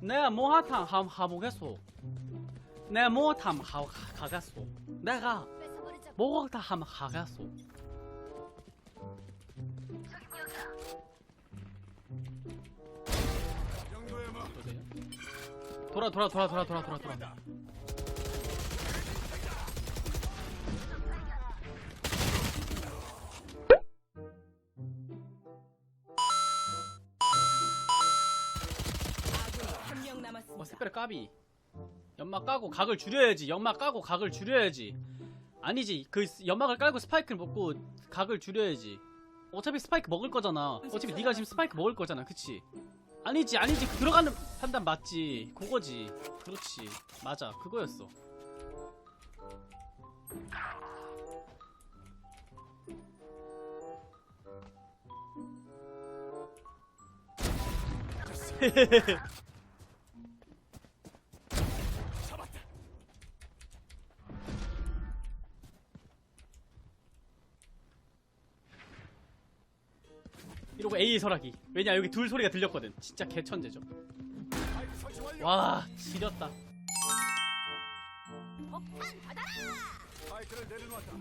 내가 못하면 하, 하보겠소. 내가 못하면 하, 가겠소. 내가 뭐다 하면 하겠소. 돌아 돌아 돌아 돌아 돌아 돌아 돌아. 스페르 까비. 연막 까고 각을 줄여야지. 연막 까고 각을 줄여야지. 아니지. 그 스- 연막을 깔고 스파이크를 먹고 각을 줄여야지. 어차피 스파이크 먹을 거잖아. 어차피 네가 지금 스파이크 먹을 거잖아. 그치? 아니지, 아니지. 그 들어가는 판단 맞지. 그거지. 그렇지. 맞아. 그거였어. 이러고 A 설하기. 왜냐 여기 둘 소리가 들렸거든. 진짜 개천재죠. 와 지렸다. 마이크를 내려놓았다.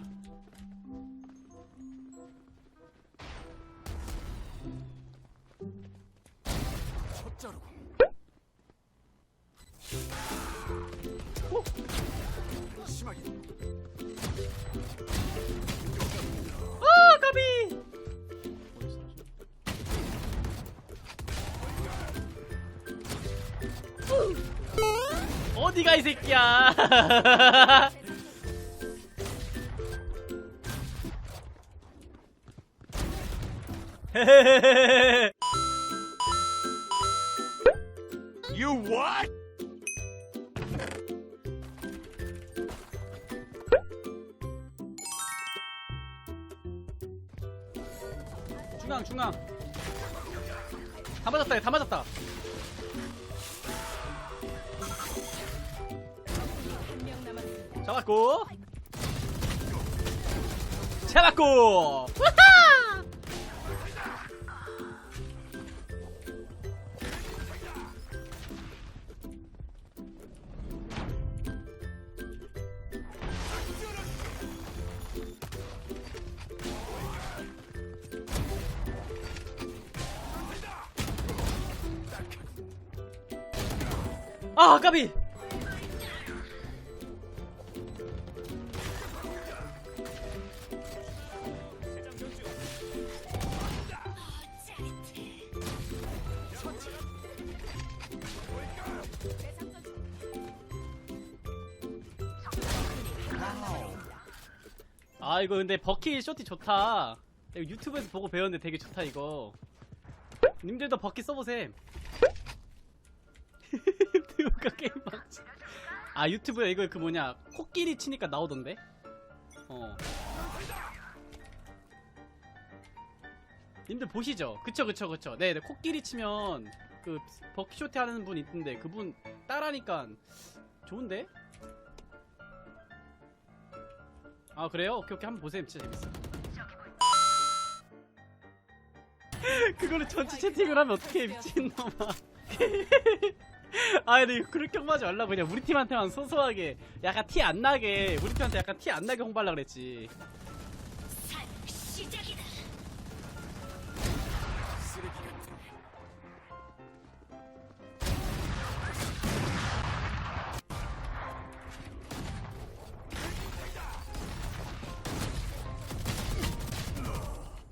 어디가 이 새끼야. You what? 중앙 중앙. 다 맞았다 얘, 다 맞았다. 잡았고. 잡았고. 아 까비 아 이거 근데 버키 쇼티 좋다. 이거 유튜브에서 보고 배웠는데 되게 좋다 이거. 님들도 버키 써보셈. 누가 게임 막지 아 유튜브에 이거 그 뭐냐 코끼리 치니까 나오던데? 어. 님들 보시죠. 그쵸 그쵸 그쵸. 네네 코끼리 치면 그 버키 쇼티 하는 분 있던데 그분 따라니까 좋은데 아 그래요? 오케이 오케이. 한번 보세요. 진짜 재밌어 그거를 전체 채팅을 하면 어떻게 미친놈아. 아 근데 이거 그렇게 홍보하지 말라고 그냥 우리 팀한테만 소소하게 약간 티 안 나게 우리 팀한테 약간 티 안 나게 홍보하려고 그랬지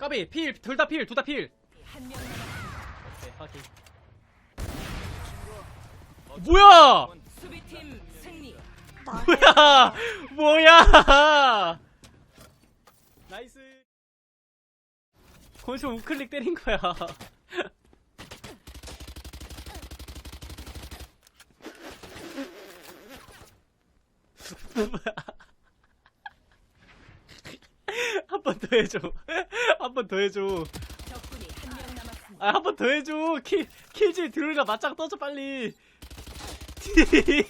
까비 필 둘 다 필 둘 다필. 명 남았습니다. 네 확인. 뭐야? 수비팀 승리. 뭐야? 뭐야? 나이스. 거기서 우클릭 때린 거야. 한 번 더 해줘. 한 번 더 해줘. 적군이 한 명 남았습니다. 아 한 번 더 해줘. 킬 킬질 들으라 맞짱 떠줘 빨리